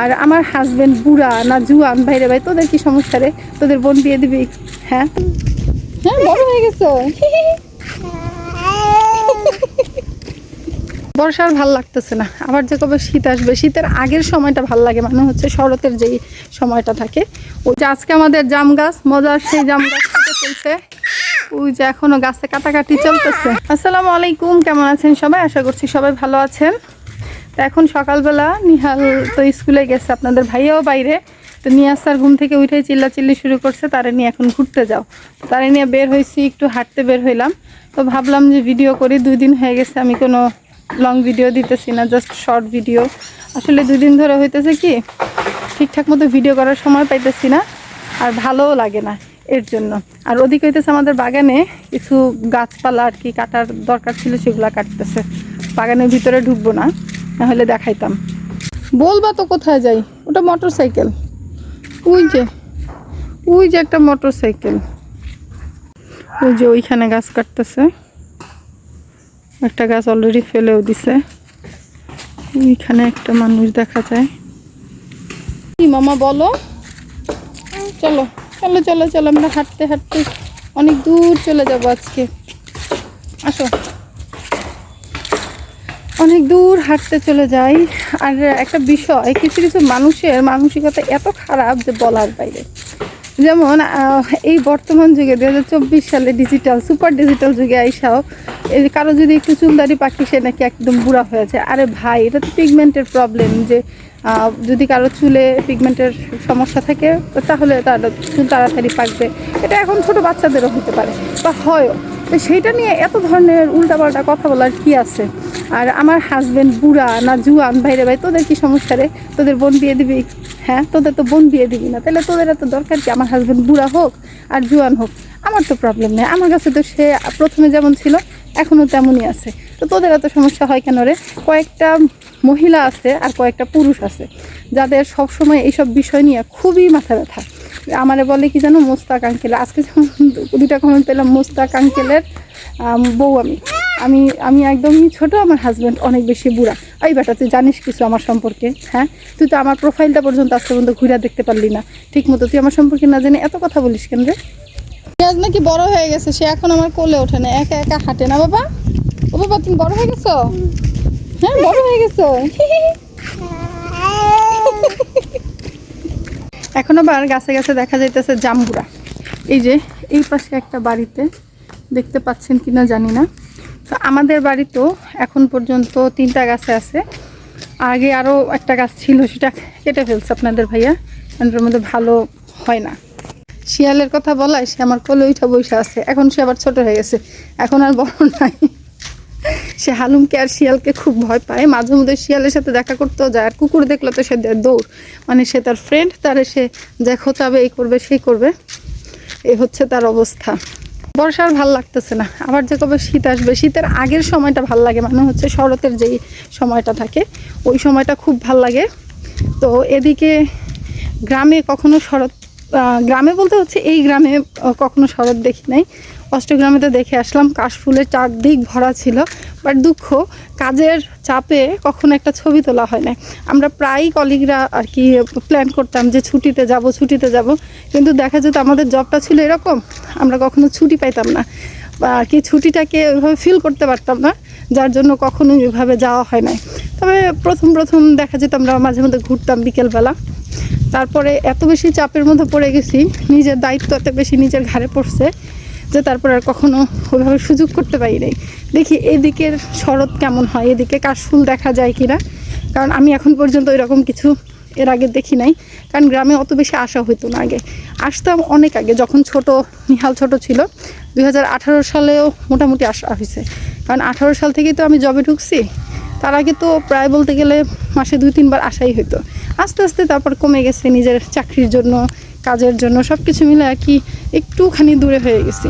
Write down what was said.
আর আমার হাজবেন্ড বুড়া, না জুয়ান ভাইরে ভাই, তোদের কি সমস্যা রে? তোদের বোন বিয়ে দিবি? হ্যাঁ? হ্যাঁ বড় হয়ে গেছো? বর্ষা আর ভালো লাগতেছে না। আবার যে কবে শীত আসবে, শীতের আগের সময়টা ভালো লাগে। মানে হচ্ছে শরতের যেই সময়টা থাকে। ওই যে আজকে আমাদের জাম গাছ, মজার সেই জাম গাছ কেটে ফেলছে ওই যে এখনও গাছে কাটাকাটি চলতেছে। আসসালামু আলাইকুম, কেমন আছেন সবাই? আশা করছি সবাই ভালো আছেন। তো এখন সকালবেলা নিহাল তো স্কুলে গেছে, আপনাদের ভাইয়াও বাইরে। তো নিয়াজ স্যার ঘুম থেকে উঠে চিল্লা চিল্লি শুরু করছে, তারে নিয়ে এখন ঘুরতে যাও। তারে নিয়ে বের হয়েছি, একটু হাঁটতে বের হইলাম। তো ভাবলাম যে ভিডিও করি দুই দিন হয়ে গেছে, আমি কোনো লং ভিডিও দিতেছি না জাস্ট শর্ট ভিডিও আসলে দুই দিন ধরে হইতেছে কি, ঠিকঠাক মতো ভিডিও করার সময় পাইতেছি না, আর ভালোও লাগে না এর জন্য। আর ওদিকে হইতেছে আমাদের বাগানে কিছু গাছপালা আর কি কাটার দরকার ছিল, সেগুলো কাটতেছে। বাগানের ভিতরে ঢুকবো না। নাহলে দেখাইতাম। বলবা তো কোথায় যাই? ওটা মোটর সাইকেল ওই যে ওই যে একটা মোটর সাইকেল ওই যে ওইখানে গাছ কাটতেছে। একটা গাছ অলরেডি ফেলেও দিছে। ওইখানে একটা মানুষ দেখা যায়। কি মামা বলো? চলো চলো চলো চলো, আমরা হাঁটতে হাঁটতে অনেক দূর চলে যাব আজকে। আসো। অনেক দূর হাঁটতে চলে যাই। আর একটা বিষয়, কিছু কিছু মানুষের মানসিকতা এত খারাপ যে বলার বাইরে। যেমন এই বর্তমান যুগে দু হাজার চব্বিশ সালে ডিজিটাল সুপার ডিজিটাল যুগে আইসাও, এই কারও যদি একটু চুলদারি পাখি, সে নাকি একদম বুড়া হয়েছে আরে ভাই, এটা তো পিগমেন্টের প্রবলেম যে যদি কারও চুলে পিগমেন্টের সমস্যা থাকে, তাহলে তার চুল তাড়াতাড়ি পাকবে। এটা এখন ছোট বাচ্চাদেরও হতে পারে। বা হয়ও। তো সেইটা নিয়ে এত ধরনের উল্টাপাল্টা কথা বলার কি আছে? আর আমার হাজবেন্ড বুড়া না জুয়ান, ভাইরে ভাই, তোদের কি সমস্যা রে? তোদের বোন বিয়ে দিবি? হ্যাঁ তোদের তো বোন বিয়ে দিবি না। তাহলে তোদের এত দরকার কি আমার হাজবেন্ড বুড়া হোক আর জুয়ান হোক? আমার তো প্রবলেম নেই। আমার কাছে তো সে প্রথমে যেমন ছিল, এখনও তেমনই আছে। তো তোদের এত সমস্যা হয় কেন রে? কয়েকটা মহিলা আছে আর কয়েকটা পুরুষ আছে, যাদের সবসময় এইসব বিষয় নিয়ে খুবই মাথা ব্যথা। আমারে বলে কি জানো? মোস্তাক আঙ্কেল। আজকে যেমন দুটা কমেন্ট পেলাম, মোস্তাক আঙ্কেলের বউ আমি। আমি আমি একদমই ছোট আমার হাজব্যান্ড অনেক বেশি বুড়া। ওই বেটা তুই জানিস কিছু আমার সম্পর্কে? হ্যাঁ? তুই তো আমার প্রোফাইলটা পর্যন্ত আজকে পর্যন্ত ঘুরে দেখতে পারলি না। ঠিক মতো তুই আমার সম্পর্কে না জেনে এত কথা বলিস কেন রে? পেঁয়াজ নাকি বড় হয়ে গেছে সে এখন আমার কোলে ওঠে না একা একা হাঁটে না বাবা। ও বাবা তুমি বড় হয়ে গেছো? হ্যাঁ বড় হয়ে গেছো? এখন আবার গাছে গাছে দেখা যাইতেছে জাম্বুরা। এই যে এই পাশে একটা বাড়িতে দেখতে পাচ্ছেন কিনা জানি না। তো আমাদের বাড়িতেও এখন পর্যন্ত তিনটা গাছে আছে। আগে আরও একটা গাছ ছিল, সেটা কেটে ফেলছে আপনাদের ভাইয়া। ওটার মধ্যে ভালো হয় না। শিয়ালের কথা বলায় সে আমার কোলে উঠা বসে আছে। এখন সে আবার ছোট হয়ে গেছে। এখন আর বড় নাই। সে হালুমকে আর শিয়ালকে খুব ভয় পায়। মাঝে মধ্যে শিয়ালের সাথে দেখা করতেও যায়। আর কুকুর দেখলে তো সে দৌড়। মানে সে তার ফ্রেন্ড তারে সে যা খোঁচাবে, এই করবে, সেই করবে। এই হচ্ছে তার অবস্থা। বর্ষা আর ভালো লাগতেছে না। আবার যে কবে শীত আসবে, শীতের আগের সময়টা ভালো লাগে। মানে হচ্ছে শরতের যেই সময়টা থাকে, ওই সময়টা খুব ভালো লাগে। তো এদিকে গ্রামে কখনো শরৎ গ্রামে বলতে হচ্ছে এই গ্রামে কখনো শরৎ দেখি নাই। অষ্টগ্রামেতে দেখে আসলাম, কাশফুলের চারদিক ভরা ছিল। বাট দুঃখ, কাজের চাপে কখনো একটা ছবি তোলা হয় না আমরা প্রায়ই কলিগরা আর কি প্ল্যান করতাম যে ছুটিতে যাব ছুটিতে যাব, কিন্তু দেখা যেত আমাদের জবটা ছিল এরকম, আমরা কখনো ছুটি পাইতাম না। আর কি ছুটিটাকে ওইভাবে ফিল করতে পারতাম না, যার জন্য কখনোই ওইভাবে যাওয়া হয় নাই। তবে প্রথম প্রথম দেখা যেত আমরা মাঝে মধ্যে ঘুরতাম বিকেলবেলা। তারপরে এত বেশি চাপের মধ্যে পড়ে গেছি, নিজের দায়িত্ব এত বেশি নিজের ঘাড়ে পড়ছে যে তারপর আর কখনো ওইভাবে সুযোগ করতে পারি নাই। দেখি এদিকের শরৎ কেমন হয়, এদিকে কাশফুল দেখা যায় কিনা? কারণ আমি এখন পর্যন্ত এরকম কিছু এর আগে দেখি নাই। কারণ গ্রামে অত বেশি আসা হতো না আগে। আসতাম অনেক আগে, যখন ছোট, নিহাল ছোট ছিল। দুই হাজার আঠারো সালেও মোটামুটি আসা হয়েছে কারণ আঠারো সাল থেকেই তো আমি জবে ঢুকছি। তার আগে তো প্রায় বলতে গেলে মাসে দুই, তিনবার আসাই হতো আস্তে আস্তে তারপর কমে গেছে নিজের চাকরির জন্য। কাজের জন্য সব কিছু মিলে আর কি একটুখানি দূরে হয়ে গেছি।